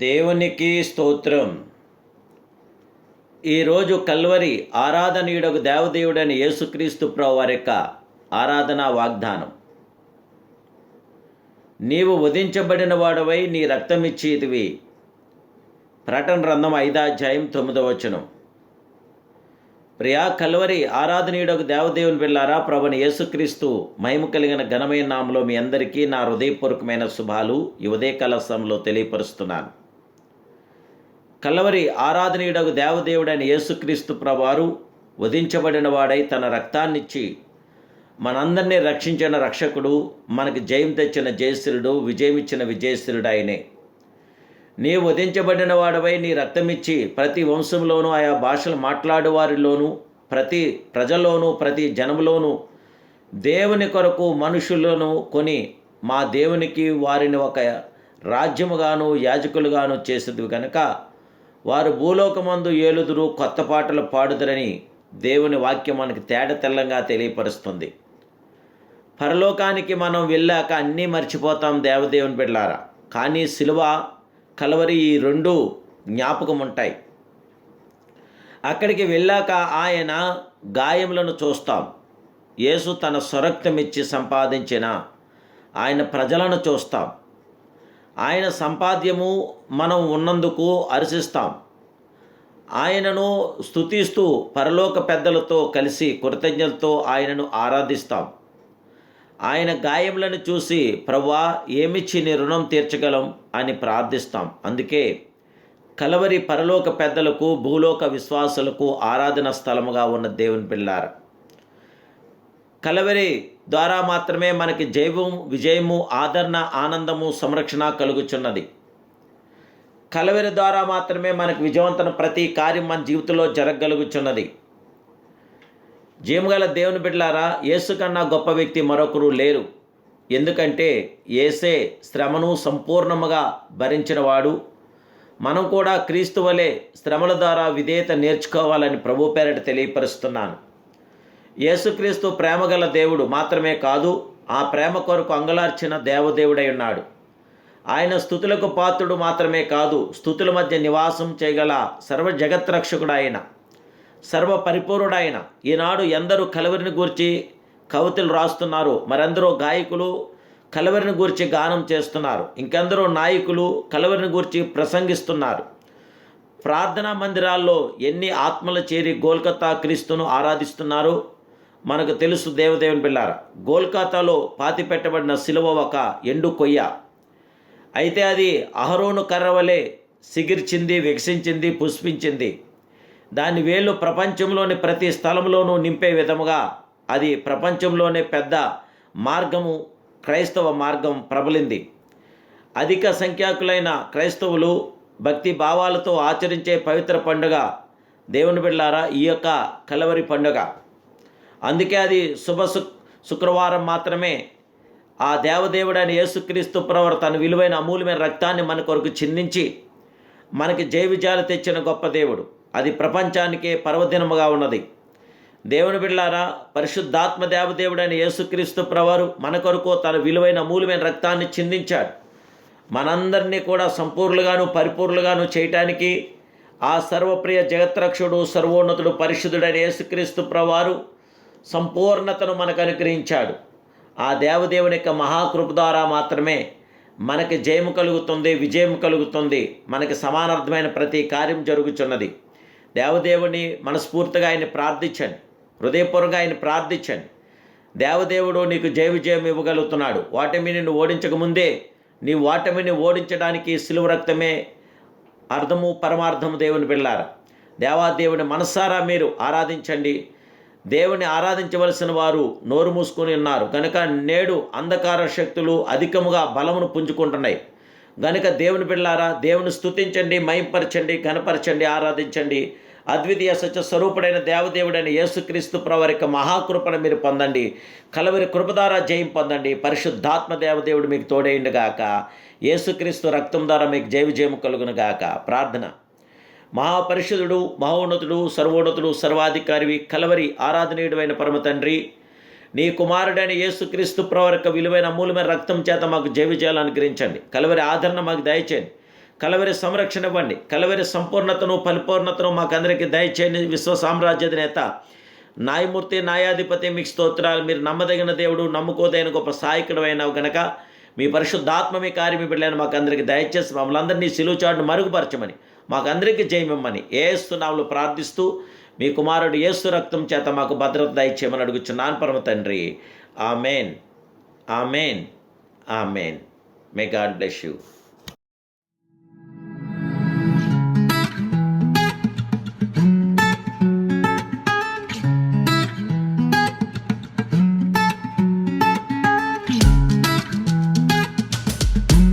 దేవునికి స్తోత్రం. ఈరోజు కల్వరి ఆరాధనీయుడకు దేవదేవుడని యేసుక్రీస్తు ప్రభు వారి యొక్క ఆరాధనా వాగ్దానం. నీవు వధించబడిన వాడవై నీ రక్తమిచ్చేదివి. ప్రటన రంధం ఐదాధ్యాయం తొమ్మిదవ వచనం. ప్రియా కల్వరి ఆరాధనీయుడకు దేవదేవుని వెళ్ళారా ప్రభుని యేసుక్రీస్తు మహిమ కలిగిన ఘనమైన నామలో మీ అందరికీ నా హృదయపూర్వకమైన శుభాలు. ఈ ఉదయకాల సమయంలో తెలియపరుస్తున్నాను. కలవరి ఆరాధనీయుడకు దేవదేవుడైన యేసుక్రీస్తు ప్రభువారు వధించబడిన వాడై తన రక్తాన్నిచ్చి మనందరినీ రక్షించిన రక్షకుడు మనకి జయం తెచ్చిన జయశ్రుడు విజయం ఇచ్చిన విజయశ్రుడు ఆయనే నీ వధించబడిన వాడవై నీ రక్తమిచ్చి ప్రతి వంశంలోనూ ఆయా భాషలు మాట్లాడు వారిలోనూ ప్రతి ప్రజల్లోనూ ప్రతి జనములోనూ దేవుని కొరకు మనుషులను కొని మా దేవునికి వారిని ఒక రాజ్యముగాను యాజకులుగాను చేసేది కనుక వారు భూలోకమందు ఏలుదురు కొత్త పాటలు పాడుదరని దేవుని వాక్యం మనకు తేడ తెల్లంగా తెలియపరుస్తుంది. పరలోకానికి మనం వెళ్ళాక అన్నీ మర్చిపోతాం దేవదేవుని బిడ్డలారా. కానీ సిలువ కలవరి ఈ రెండు జ్ఞాపకం ఉంటాయి అక్కడికి వెళ్ళాక ఆయన గాయములను చూస్తాం. యేసు తన స్వరక్తమిచ్చి సంపాదించిన ఆయన ప్రజలను చూస్తాం. ఆయన సంపాద్యము మనం ఉన్నందుకు హర్షిస్తాం ఆయనను స్తుతిస్తూ పరలోక పెద్దలతో కలిసి కృతజ్ఞతతో ఆయనను ఆరాధిస్తాం. ఆయన గాయములను చూసి ప్రవ్వా ఏమిచ్చి నీ రుణం తీర్చగలం? అని ప్రార్థిస్తాం. అందుకే కలవరి పరలోక పెద్దలకు భూలోక విశ్వాసులకు ఆరాధన స్థలముగా ఉన్న దేవుని పిల్లారు కలవరి ద్వారా మాత్రమే మనకి జైవం విజయము ఆదరణ ఆనందము సంరక్షణ కలుగుచున్నది. కలవరి ద్వారా మాత్రమే మనకు విజయవంతం ప్రతి కార్యం మన జీవితంలో జరగగలుగుచున్నది. జీవగల దేవుని బిడ్డలారా యేసు కన్నా గొప్ప వ్యక్తి మరొకరు లేరు. ఎందుకంటే ఏసే శ్రమను సంపూర్ణముగా భరించినవాడు. మనం కూడా క్రీస్తు వలె శ్రమల ద్వారా విధేయత నేర్చుకోవాలని ప్రభు పేరట తెలియపరుస్తున్నాను. యేసుక్రీస్తు ప్రేమగల దేవుడు మాత్రమే కాదు ఆ ప్రేమ కొరకు అంగలార్చిన దేవదేవుడై ఉన్నాడు. ఆయన స్థుతులకు పాత్రుడు మాత్రమే కాదు స్థుతుల మధ్య నివాసం చేయగల సర్వ జగత్రక్షకుడు ఆయన సర్వ పరిపూర్ణుడాయన ఈనాడు ఎందరూ కలవరిని గూర్చి కవితలు రాస్తున్నారు. మరెందరో గాయకులు కలవరిని గూర్చి గానం చేస్తున్నారు. ఇంకెందరో నాయకులు కలవరిని గూర్చి ప్రసంగిస్తున్నారు. ప్రార్థనా మందిరాల్లో ఎన్ని ఆత్మలు చేరి గోల్కతా క్రీస్తును ఆరాధిస్తున్నారు? మనకు తెలుసు దేవదేవుని పిల్లార. గోల్కతాలో పాతి పెట్టబడిన సిలువ ఒక ఎండు కొయ్య. అయితే అది అహరోను కర్రవలే సిగిర్చింది వికసించింది పుష్పించింది. దాని వేళ్ళు ప్రపంచంలోని ప్రతి స్థలంలోనూ నింపే విధముగా అది ప్రపంచంలోనే పెద్ద మార్గము క్రైస్తవ మార్గం ప్రబలింది. అధిక సంఖ్యాకులైన క్రైస్తవులు భక్తి భావాలతో ఆచరించే పవిత్ర పండుగ దేవుని బిళ్ళారా ఈ యొక్క కలవరి పండుగ. అందుకే అది శుభ శుక్రవారం మాత్రమే. ఆ దేవదేవుడైన యేసుక్రీస్తు ప్రవర్ తన విలువైన అమూల్యమైన రక్తాన్ని మన కొరకు చిందించి మనకి జయ విజయాలు తెచ్చిన గొప్ప దేవుడు. అది ప్రపంచానికే పర్వదినముగా ఉన్నది. దేవుని బిళ్ళారా పరిశుద్ధాత్మ దేవదేవుడైన యేసుక్రీస్తు ప్రవారు మన కొరకు తన విలువైన అమూల్యమైన రక్తాన్ని చిందించాడు. మనందరినీ కూడా సంపూర్ణులుగాను పరిపూర్ణులుగాను చేయటానికి ఆ సర్వప్రియ జగత్రక్షుడు సర్వోన్నతుడు పరిశుద్ధుడైన యేసుక్రీస్తు ప్రవారు సంపూర్ణతను మనకు అనుగ్రహించాడు. ఆ దేవదేవుని యొక్క మహాకృప ద్వారా మాత్రమే మనకి జయము కలుగుతుంది విజయం కలుగుతుంది. మనకి సమానార్థమైన ప్రతి కార్యం జరుగుచున్నది. దేవదేవుని మనస్ఫూర్తిగా ఆయన ప్రార్థించండి. హృదయపూర్వకంగా ఆయన ప్రార్థించండి. దేవదేవుడు నీకు జయ విజయం ఇవ్వగలుగుతున్నాడు. వాటమిని ఓడించకముందే నీ వాటమిని ఓడించడానికి సిలువ రక్తమే అర్థము పరమార్థము దేవుని పిల్లారా దేవాదేవుని మనస్సారా మీరు ఆరాధించండి. దేవుని ఆరాధించవలసిన వారు నోరు మూసుకొని ఉన్నారు. కనుక నేడు అంధకార శక్తులు అధికముగా బలమును పుంజుకుంటున్నాయి. గనుక దేవుని బిళ్ళారా దేవుని స్థుతించండి మయంపరచండి కనపరచండి ఆరాధించండి. అద్వితీయ సత్య స్వరూపుడైన దేవదేవుడైన యేసుక్రీస్తు ప్రవరిక మహాకృపను మీరు పొందండి. కలవరి కృపధారా జయం పొందండి. పరిశుద్ధాత్మ దేవదేవుడు మీకు తోడేయండి గాక యేసుక్రీస్తు రక్తం ద్వారా మీకు జయ విజయం కలుగును గాక ప్రార్థన. మహాపరిషుదుడు మహోన్నతుడు సర్వోన్నతుడు సర్వాధికారివి కలవరి ఆరాధనీయుడైన పరమ తండ్రి. నీ కుమారుడైన యేసుక్రీస్తు ప్రవరక విలువైన అమూల్యమైన రక్తం చేత మాకు జయవిజయాలు అనుగ్రహించండి. కలవరి ఆదరణ మాకు దయచేయండి. కలవరి సంరక్షణ ఇవ్వండి. కలవరి సంపూర్ణతను పరిపూర్ణతను మాకందరికీ దయచేయండి. విశ్వ సామ్రాజ్యాధినేత న్యాయమూర్తి న్యాయాధిపతి మీకు స్తోత్రాలు. మీరు నమ్మదగిన దేవుడు నమ్ముకోదైన గొప్ప సహాయకుడు అయినావు గనక మీ పరిశుద్ధాత్మ మీ కార్యం బిడ్డలను మాకు అందరికీ దయచేసి మమ్మల్ని అందరినీ సిలువుచాటును మరుగుపరచమని మాకందరికీ జయమిమ్మని ఏస్తున్నాములు ప్రార్థిస్తూ మీ కుమారుడు ఏసు రక్తం చేత మాకు భద్రత దయచేయమని అడుగుచున్నాను పరమ తండ్రి. Amen. Amen. Amen. May God bless you